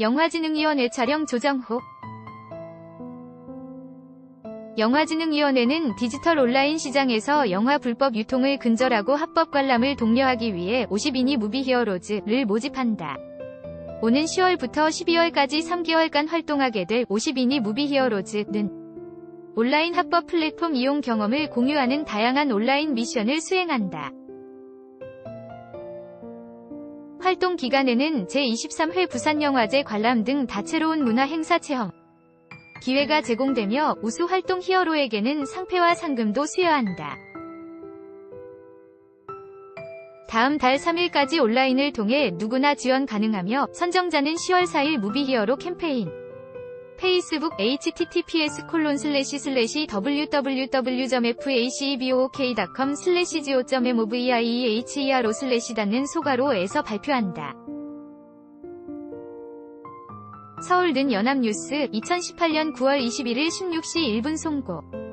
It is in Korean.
영화진흥위원회 촬영 조정호 영화진흥위원회는 디지털 온라인 시장에서 영화 불법 유통을 근절하고 합법 관람을 독려하기 위해 52니 무비 히어로즈를 모집한다. 오는 10월부터 12월까지 3개월간 활동하게 될 52니 무비 히어로즈는 온라인 합법 플랫폼 이용 경험을 공유하는 다양한 온라인 미션을 수행한다. 활동 기간에는 제23회 부산영화제 관람 등 다채로운 문화 행사 체험 기회가 제공되며 우수 활동 히어로에게는 상패와 상금도 수여한다. 다음 달 3일까지 온라인을 통해 누구나 지원 가능하며 선정자는 10월 4일 무비 히어로 캠페인 페이스북 https 콜론 슬래시 슬래시 www.facebook.com 슬래시 go.movieihero 슬래시 닫는 소가로에서 발표한다. 서울든 연합뉴스 2018년 9월 21일 16시 1분 송고